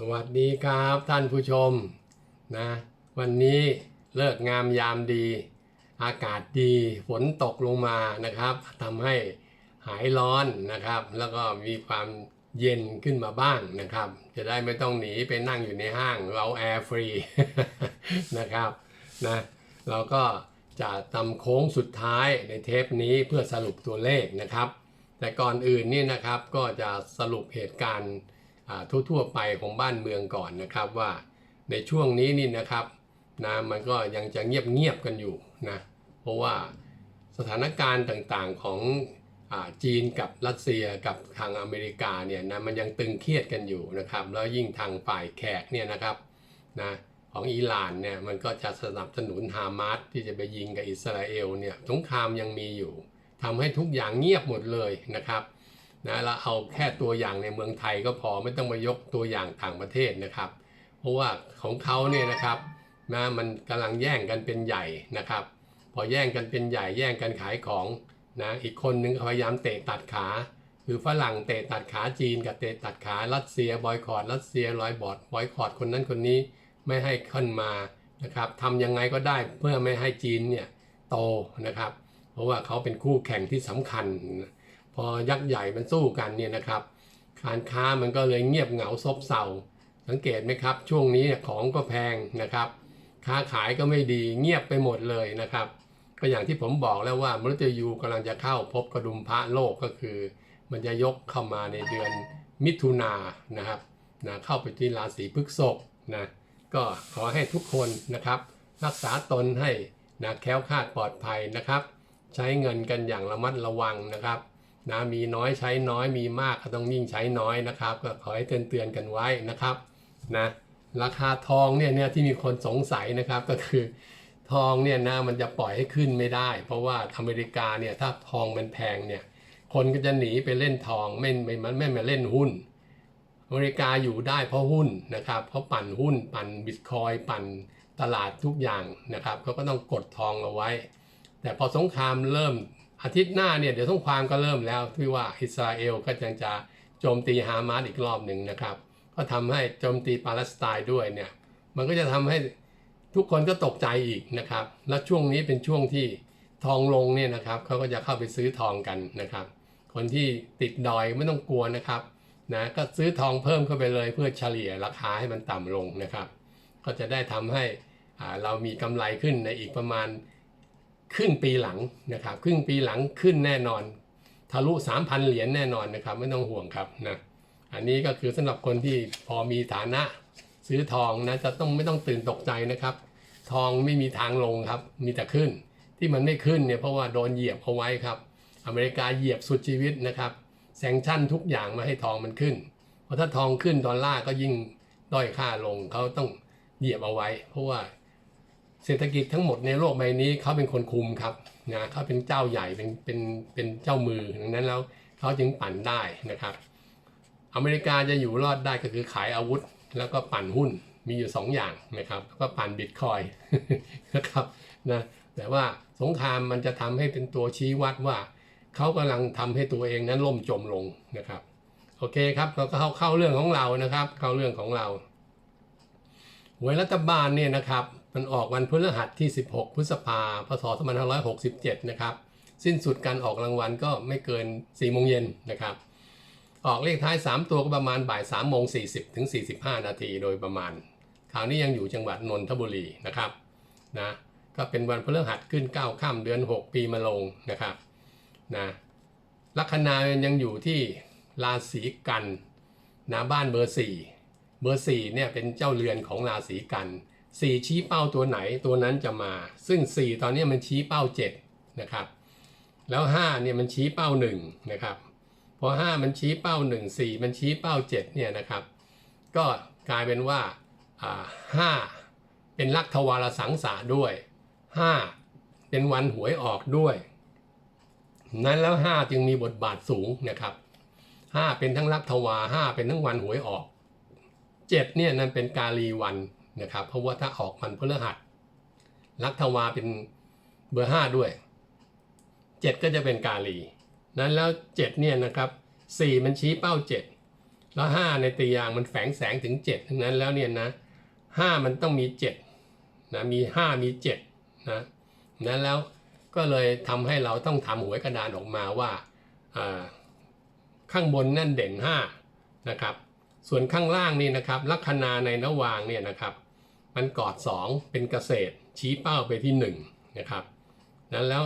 สวัสดีครับท่านผู้ชมนะวันนี้เลิกงามยามดี อากาศดีฝนตกลงมานะครับทำให้หายร้อนนะครับ แล้วก็มีความเย็นขึ้นมาบ้างนะครับ จะได้ไม่ต้องหนีไปนั่งอยู่ในห้างเราแอร์ฟรีนะครับนะเราก็จะทำโค้งสุดท้ายในเทปนี้เพื่อสรุปตัวเลขนะครับ แต่ก่อนอื่นนี่นะครับก็จะสรุปเหตุการณ์ ทั่วๆไปของบ้านเมืองก่อนนะครับว่าในช่วงนี้นี่นะครับนะมันก็ยังจะเงียบๆกันอยู่นะเพราะว่าสถานการณ์ต่างๆของอจีนกับรัสเซียกับทางอเมริกาเนี่ยนะมันยังตึงเครียดกันอยู่นะครับแล้วยิ่งทางฝ่ายแขกเนี่ยนะครับนะของอิหร่านเนี่ยมันก็จะสนับสนุนฮามาสที่จะไปยิงกับอิสราเอลเนี่ยสงครามยังมีอยู่ทำให้ทุกอย่างเงียบหมดเลยนะครับ นะเราเอาแค่ตัวอย่างในเมืองไทยก็พอไม่ต้องมายกตัวอย่างต่างประเทศนะครับ เพราะว่าของเขาเนี่ยนะครับนะมันกำลังแย่งกันเป็นใหญ่นะครับ พอแย่งกันเป็นใหญ่แย่งกันขายของนะอีกคนนึงพยายามเตะตัดขาคือฝรั่งเตะตัดขาจีนกับเตะตัดขารัสเซียบอยคอรรัสเซียรอยบอดบอยคอรคนนั้นคนนี้ไม่ให้ขึ้นมานะครับทำยังไงก็ได้เพื่อไม่ให้จีนเนี่ยโตนะครับ เพราะว่าเขาเป็นคู่แข่งที่สำคัญ อยักษ์ใหญ่มันสู้กันเนี่ยนะครับ การค้ามันก็เลยเงียบเหงาซบเซาสังเกตไหมครับ ช่วงนี้ของก็แพงนะครับ ค้าขายก็ไม่ดีเงียบไปหมดเลยนะครับ ก็อย่างที่ผมบอกแล้วว่ามฤตยูกำลังจะเข้าพบกระดุมพระโลกก็คือ มันจะยกเข้ามาในเดือนมิถุนายนนะครับนะเข้าไปที่ราศีพฤษภนะก็ขอให้ทุกคนนะครับ รักษาตนให้นะแค้วคาดปลอดภัยนะครับ ใช้เงินกันอย่างระมัดระวังนะครับ นะมีน้อยใช้น้อยมีมากก็ต้องยิ่งใช้น้อยนะครับ ก็ขอให้เตือนเตือนๆกันไว้นะครับนะราคาทองเนี่ยเนี่ยที่มีคนสงสัยนะครับก็คือ ทองเนี่ยนะมันจะปล่อยให้ขึ้นไม่ได้ เพราะว่าอเมริกาเนี่ยถ้าทองมันแพงเนี่ยคนก็จะหนีไปเล่นทองไม่ไม่ไม่ไม่มาเล่นหุ้น อเมริกาอยู่ได้เพราะหุ้นนะครับเพราะปั่นหุ้นปั่นบิตคอยปั่นตลาดทุกอย่างนะครับเขาก็ต้องกดทองเอาไว้ แต่พอสงครามเริ่ม อาทิตย์หน้าเนี่ยเดี๋ยวสงครามก็เริ่มแล้วที่ว่าอิสราเอลก็ยังจะโจมตีฮามาสอีกรอบหนึ่งนะครับ ก็ทำให้โจมตีปาเลสไตน์ด้วยเนี่ยมันก็จะทำให้ทุกคนก็ตกใจอีกนะครับ และช่วงนี้เป็นช่วงที่ทองลงเนี่ยนะครับเขาก็จะเข้าไปซื้อทองกันนะครับ คนที่ติดดอยไม่ต้องกลัวนะครับนะก็ซื้อทองเพิ่มเข้าไปเลยเพื่อเฉลี่ยราคาให้มันต่ำลงนะครับ ก็จะได้ทำให้อ่าเรามีกำไรขึ้นในอีกประมาณ ครึ่งปีหลังนะครับ ครึ่งปีหลังขึ้นแน่นอน ทะลุ 3,000 เหรียญแน่นอนนะครับ ไม่ต้องห่วงครับนะอันนี้ก็คือสำหรับคนที่พอมีฐานะซื้อทองนะจะต้องไม่ต้องตื่นตกใจนะครับ ทองไม่มีทางลงครับ มีแต่ขึ้น ที่มันไม่ขึ้นเนี่ยเพราะว่าโดนเหยียบเอาไว้ครับ อเมริกาเหยียบสุดชีวิตนะครับแซงชั่นทุกอย่างมาให้ทองมันขึ้น เพราะถ้าทองขึ้นดอลลาร์ก็ยิ่งด้อยค่าลงเขาต้องเหยียบเอาไว้ เพราะว่า เศรษฐกิจทั้งหมดในโลกใบนี้เขาเป็นคนคุมครับนะเขาเป็นเจ้าใหญ่เป็นเป็นเป็นเจ้ามือดังนั้นแล้วเขาจึงปั่นได้นะครับ อเมริกาจะอยู่รอดได้ก็คือขายอาวุธแล้วก็ปั่นหุ้นมีอยู่ 2 อย่างนะครับแล้วก็ปั่นบิตคอยนะครับนะแต่ว่าสงครามมันจะทำให้เป็นตัวชี้วัดว่าเขากำลังทำให้ตัวเองนั้นล่มจมลงนะครับ โอเคครับเราก็เข้าเข้าเรื่องของเรานะครับ เข้าเรื่องของเราหวยรัฐบาลเนี่ยนะครับ มันออกวันพฤหัสที่ 16 พฤษภาพศ 2567 นะครับ สิ้นสุดการออกรางวัลก็ไม่เกิน 4 โมงเย็นนะครับ ออกเลขท้าย 3 ตัวก็ประมาณบ่าย3โมง40 ถึง 45 นาทีโดยประมาณ คราวนี้ยังอยู่จังหวัดนนทบุรีนะครับนะก็เป็นวันพฤหัสขึ้น 9 ค่ำเดือน 6 ปีมะลงนะครับนะลัคนายังอยู่ที่ราศีกันนะบ้านเบอร์ 4 เบอร์สี่เนี่ยเป็นเจ้าเรือนของราศีกัน สี่ชี้เป้าตัวไหนตัวนั้นจะมา ซึ่งสี่ตอนนี้มันชี้เป้าเจ็ดนะครับ แล้วห้าเนี่ยมันชี้เป้าหนึ่งนะครับ พอห้ามันชี้เป้าหนึ่งสี่มันชี้เป้าเจ็ดเนี่ยนะครับ ก็กลายเป็นว่าาห้าเป็นลักทวารสังสาด้วยห้าเป็นวันหวยออกด้วย นั้นแล้วห้าจึงมีบทบาทสูงนะครับห้าเป็นทั้งลักทวาห้าเป็นทั้งวันหวยออกเจ็ดเนี่ยนั่นเป็นกาลีวัน นะครับ เพราะว่าถ้าออกมันพฤหัสลักทวาเป็นเบอร์ห้าด้วยเจ็ดก็จะเป็นกาลี นั้นแล้วเจ็ดเนี่ยนะครับสี่มันชี้เป้าเจ็ดแล้วห้าในตารางมันแฝงแสงถึงเจ็ดทั้งนั้นแล้วเนี่ยนะห้ามันต้องมีเจ็ดนะมีห้ามีเจ็ดนะนั้นแล้วก็เลยทำให้เราต้องทำหวยกระดานออกมาว่าข้างบนนั่นเด่นห้านะครับ ส่วนข้างล่างนี่นะครับลัคนาในระหว่างเนี่ยนะครับ มันกอด 2 เป็นเกษตร ชี้เป้าไปที่1นะครับนั้นแล้ว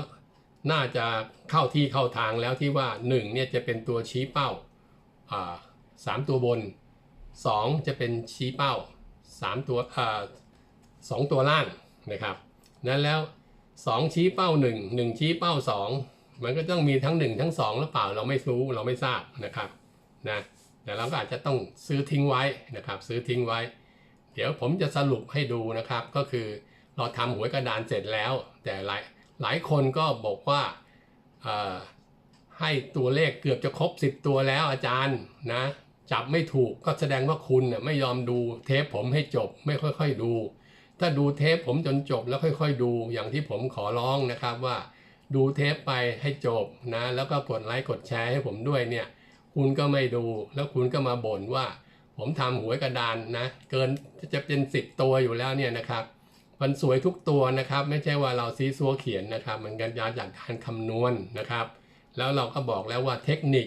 น่าจะเข้าที่เข้าทางแล้วที่ว่า1เนี่ยจะเป็นตัวชี้เป้าสามตัวบน 2 จะเป็นชี้เป้า 3 ตัวสองตัวล่างนะครับนั้นแล้ว 2 ชี้เป้า 1 1 ชี้เป้า 2 มันก็ต้องมีทั้ง 1 ทั้ง 2 หรือเปล่าเราไม่รู้เราไม่ทราบนะครับนะแต่เราก็อาจจะต้องซื้อทิ้งไว้นะครับซื้อทิ้งไว้ เดี๋ยวผมจะสรุปให้ดูนะครับ ก็คือเราทำหวยกระดานเสร็จแล้ว แต่หลายหลายคนก็บอกว่าให้ตัวเลขเกือบจะครบ 10 ตัวแล้วอาจารย์นะจับไม่ถูกก็แสดงว่าคุณน่ะไม่ยอมดูเทปผมให้จบไม่ค่อย ๆ ดู ถ้าดูเทปผมจนจบแล้วค่อย ๆ ดูอย่างที่ผมขอร้องนะครับว่าดูเทปไปให้จบนะ แล้วก็กดไลค์กดแชร์ให้ผมด้วยเนี่ย คุณก็ไม่ดูแล้วคุณก็มาบ่นว่า ผมทำหวยกระดานนะ เกินจะเป็นสิบตัวอยู่แล้วเนี่ยนะครับมันสวยทุกตัวนะครับ ไม่ใช่ว่าเราซีซัวเขียนนะครับ มันกันยาจากการคำนวณนะครับ แล้วเราก็บอกแล้วว่าเทคนิค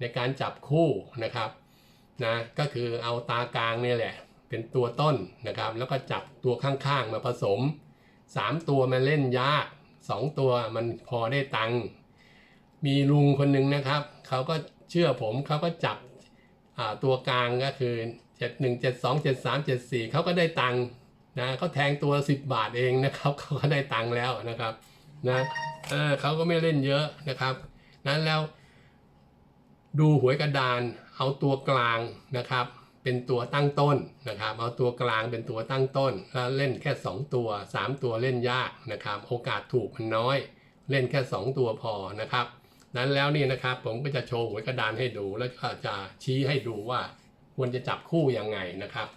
ในการจับคู่นะครับนะก็คือเอาตากลางเนี่ยแหละ เป็นตัวต้นนะครับ แล้วก็จับตัวข้างๆมาผสม 3 ตัวมันเล่นยาก 2 ตัวมันพอได้ตังค์มีลุงคนหนึ่งนะครับ เขาก็เชื่อผมเขาก็จับ ตัวกลางก็คือ 7 1 7 2 7 3 7 4เขาก็ได้ตังค์นะเขาแทงตัว 10 บาทเองนะครับเขาก็ได้ตังค์แล้วนะครับนะเเขาก็ไม่เล่นเยอะนะครับ นั้นแล้วดูหวยกระดานเอาตัวกลางนะครับ เป็นตัวตั้งต้นนะครับ เอาตัวกลางเป็นตัวตั้งต้น แล้วเล่นแค่ 2 ตัว 3 ตัวเล่นยากนะครับ โอกาสถูกมันน้อย เล่นแค่ 2 ตัวพอนะครับ นั้นแล้วนี่นะครับ ผมก็จะโชว์หวยกระดานให้ดู แล้วก็จะชี้ให้ดูว่าควรจะจับคู่ยังไงนะครับ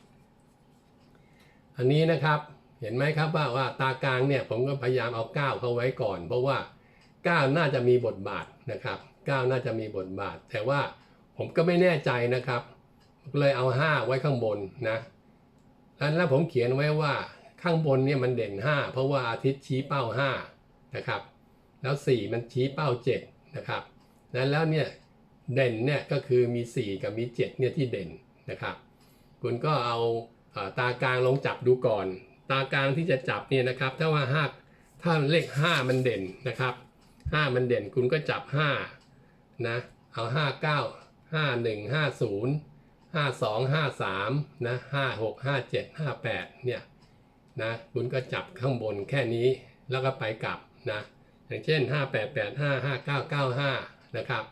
อันนี้นะครับเห็นไหมครับว่าว่าตากลางเนี่ยผมก็พยายามเอาก้าวเข้าไว้ก่อน เพราะว่าก้าวน่าจะมีบทบาทนะครับก้าวน่าจะมีบทบาท แต่ว่าผมก็ไม่แน่ใจนะครับเลยเอา 5 ไว้ข้างบนนะแล้วผมเขียนไว้ว่าข้างบนเนี่ยมันเด่น 5 เพราะว่าอาทิตย์ชี้เป้า5นะครับแล้ว 4 มันชี้เป้า 7 นะครับนั้นแล้วเนี่ยเด่นเนี่ยก็คือมี 4 กับมี7เนี่ยที่เด่นนะครับ คุณก็เอาตากลางลองจับดูก่อน ตากลางที่จะจับเนี่ยนะครับ ถ้าว่าห้าถ้าเลข 5 มันเด่นนะครับ 5 มันเด่นคุณก็จับ5นะเอา 5 9 5 1 5 0 5 2 5 3นะ5 6 5 7 5 8เนี่ยนะคุณก็จับข้างบนแค่นี้แล้วก็ไปกลับนะ อย่างเช่น 5 8 8 5 5 9 9 5 นะครับ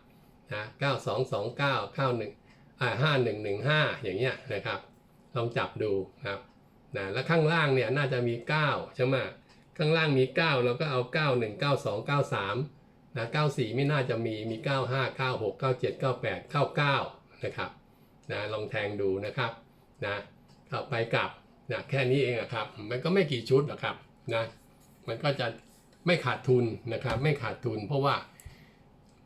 นะ9 2 2 9 9 1อ่าห้าหนึ่งหนึ่งห้าอย่างเงี้ยนะครับ ลองจับดูครับนะแล้วข้างล่างเนี่ยน่าจะมี 9 ใช่ไหมข้างล่างมี 9 เราก็เอา 9 1 9 2 9 3นะ94 ไม่น่าจะมีมี 95 96 97 98 99 นะครับนะลองแทงดูนะครับนะเข้าไปกลับนะแค่นี้เองอะครับ มันก็ไม่กี่ชุดหรอกครับนะมันก็จะ ไม่ขาดทุนนะครับ ไม่ขาดทุน เพราะว่า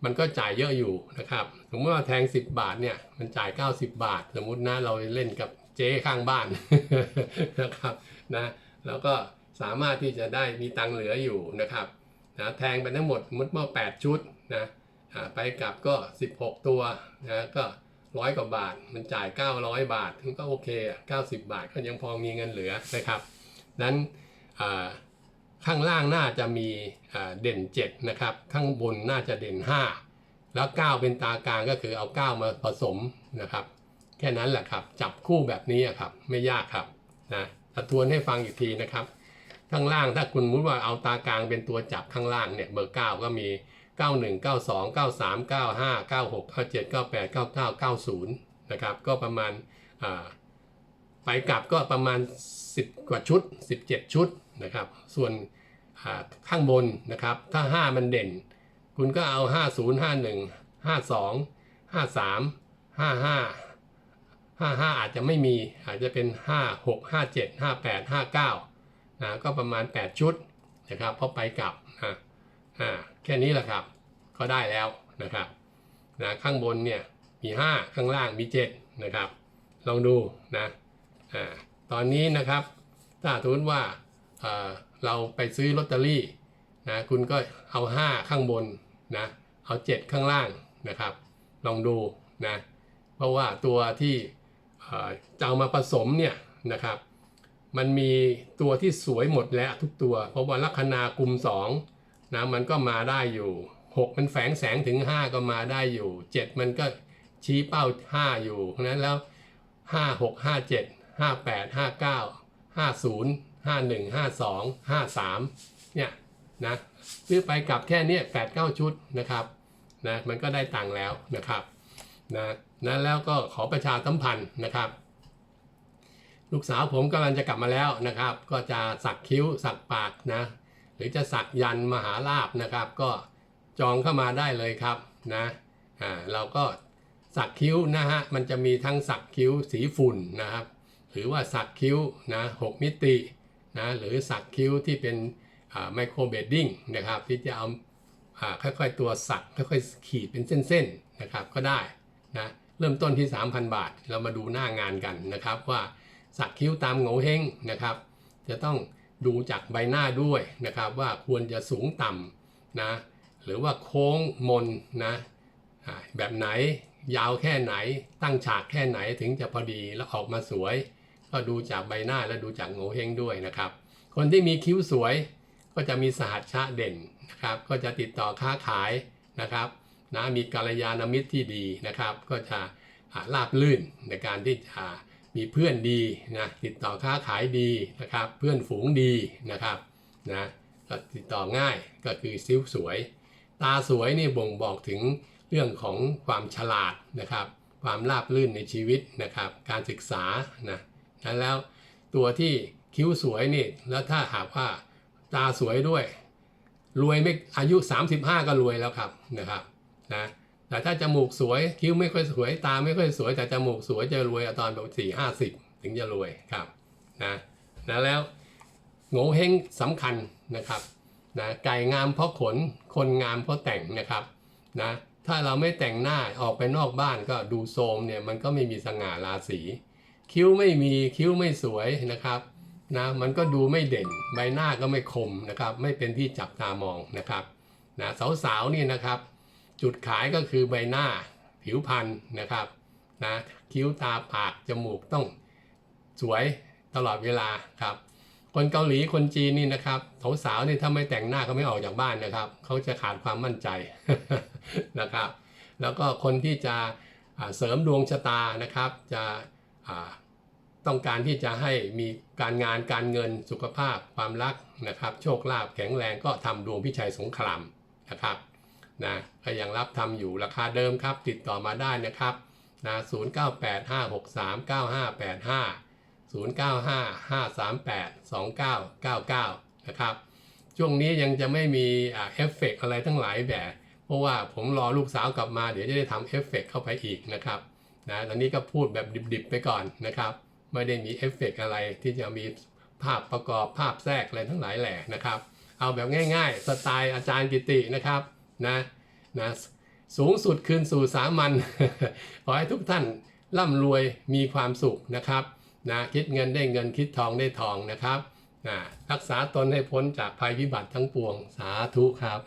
มันก็จ่ายเยอะอยู่นะครับ สมมติว่าแทง 10 บาทเนี่ยมันจ่าย 90 บาท สมมุตินะเราเล่นกับเจ๊ข้างบ้านนะครับนะแล้วก็สามารถที่จะได้มีตังค์เหลืออยู่นะครับนะแทงไปทั้งหมดสมมติว่า8ชุดนะไปกลับก็ 16 ตัวนะก็ร้อยกว่าบาท มันจ่าย 900 บาทมันก็โอเคอะ90 บาทก็ยังพอมีเงินเหลือนะครับนั้นอ่า ข้างล่างน่าจะมีอ่าเด่น 7 นะครับ ข้างบนน่าจะเด่น 5 แล้ว 9 เป็นตากลางก็คือเอา 9 มาผสมนะครับ แค่นั้นแหละครับ จับคู่แบบนี้ครับไม่ยากครับนะทวนให้ฟังอีกทีนะครับ ข้างล่างถ้าคุณมุติว่าเอาตากลางเป็นตัวจับข้างล่างเนี่ยเบอร์ 9 ก็มี 91 92 93 95 96 97 98 99 90 นะครับ ก็ประมาณไปกลับก็ประมาณ 10 กว่าชุด 17 ชุด นะครับ ส่วนข้างบนนะครับ ถ้า 5 มันเด่น คุณก็เอา 50 51 52 53 55 55 อาจจะไม่มีอาจจะเป็น 56 57 58 59นะก็ประมาณ 8 ชุดนะครับพอไปกลับนะอ่าแค่นี้แหละครับ ก็ได้แล้วนะครับนะข้างบนเนี่ยมี 5 ข้างล่างมี 7 นะครับ ลองดูนะอ่าตอนนี้นะครับถ้าสมมติว่า เเราไปซื้อลอตเตอรี่นะคุณก็เอา 5 ข้างบนนะเอา 7 ข้างล่างนะครับ ลองดูนะเพราะว่าตัวที่เจะเอามาผสมเนี่ยนะครับ มันมีตัวที่สวยหมดแล้วทุกตัว เพราะว่าลัคนากลุ่ม2นะมันก็มาได้อยู่ 6 มันแฝงแสงถึง 5 ก็มาได้อยู่ 7 มันก็ชี้เป้า 5 อยู่เพราะนั้นแล้ว 5 6 5 7 5 8 5 9 50 51 52 53เนี่ยนะซื้อไปกลับแค่เนี้ย8 9ชุดนะครับนะมันก็ได้ตังค์แล้วนะครับนะนะแล้วก็ขอประชาสัมพันธ์นะครับ ลูกสาวผมกำลังจะกลับมาแล้วนะครับ ก็จะสักคิ้วสักปากนะหรือจะสักยันมหาลาบนะครับ ก็จองเข้ามาได้เลยครับนะอ่าเราก็สักคิ้วนะฮะมันจะมีทั้งสักคิ้วสีฝุ่นนะครับ หรือว่าสักคิ้วนะหกมิติ นะหรือสักคิ้วที่เป็นไมโครเบดดิ้งนะครับที่จะเอาอาค่อยๆตัวสักค่อยๆขีดเป็นเส้นๆนะครับก็ได้นะเริ่มต้นที่ 3,000 บาท เรามาดูหน้างานกันนะครับว่าสักคิ้วตามโงเฮงนะครับ จะต้องดูจากใบหน้าด้วยนะครับ ว่าควรจะสูงต่ำนะหรือว่าโค้งมนนะแบบไหนยาวแค่ไหนตั้งฉากแค่ไหนถึงจะพอดีแล้วออกมาสวย ก็ดูจากใบหน้าและดูจากโงเฮงด้วยนะครับ คนที่มีคิ้วสวยก็จะมีสหัชชะเด่นนะครับ ก็จะติดต่อค้าขายนะครับนะมีกัลยาณมิตรที่ดีนะครับ ก็จะอ่าราบลื่นในการที่จะมีเพื่อนดีนะติดต่อค้าขายดีนะครับ เพื่อนฝูงดีนะครับนะก็ติดต่อง่ายก็คือซิ้วสวย ตาสวยนี่บ่งบอกถึงเรื่องของความฉลาดนะครับ ความราบรื่นในชีวิตนะครับ การศึกษานะ นะแล้วตัวที่คิ้วสวยนี่แล้วถ้าหากว่าตาสวยด้วย รวยไม่อายุ 35 ก็รวยแล้วครับนะครับนะแต่ถ้าจมูกสวยคิ้วไม่ค่อยสวย ตาไม่ค่อยสวย แต่จมูกสวยจะรวยตอนแบบสี่ห้าสิบถึงจะรวยครับนะนะแล้วโง่เฮงสำคัญนะครับนะไก่งามเพราะขนคนงามเพราะแต่งนะครับนะถ้าเราไม่แต่งหน้าออกไปนอกบ้านก็ดูโทรมเนี่ยมันก็ไม่มีสง่าราศี คิ้วไม่มีคิ้วไม่สวยนะครับนะมันก็ดูไม่เด่นใบหน้าก็ไม่คมนะครับไม่เป็นที่จับตามองนะครับนะสาวๆนี่นะครับ จุดขายก็คือใบหน้าผิวพรรณนะครับนะคิ้วตาปากจมูกต้องสวยตลอดเวลาครับคนเกาหลีคนจีนนี่นะครับสาวๆนี่ถ้าไม่แต่งหน้าเขาไม่ออกจากบ้านนะครับเขาจะขาดความมั่นใจนะครับ แล้วก็คนที่จะเสริมดวงชะตานะครับจะ ต้องการที่จะให้มีการงานการเงินสุขภาพความรักนะครับ โชคลาภแข็งแรงก็ทำดวงพิชัยสงครามนะครับนะก็ยังรับทำอยู่ราคาเดิมครับ ติดต่อมาได้นะครับนะ0985639585 0955382999 นะครับ ช่วงนี้ยังจะไม่มีเอฟเฟกต์อะไรทั้งหลายแบบ เพราะว่าผมรอลูกสาวกลับมาเดี๋ยวจะได้ทำเอฟเฟกต์เข้าไปอีกนะครับนะตอนนี้ก็พูดแบบดิบๆไปก่อนนะครับ ไม่ได้มีเอฟเฟกต์อะไรที่จะมีภาพประกอบภาพแทรกอะไรทั้งหลายแหล่นะครับ เอาแบบง่ายๆ สไตล์อาจารย์กิตินะครับนะนะสูงสุดคืนสู่สามัญขอให้ทุกท่านร่ำรวยมีความสุขนะครับนะคิดเงินได้เงินคิดทองได้ทองนะครับนะรักษาตนให้พ้นจากภัยพิบัติทั้งปวงสาธุครับ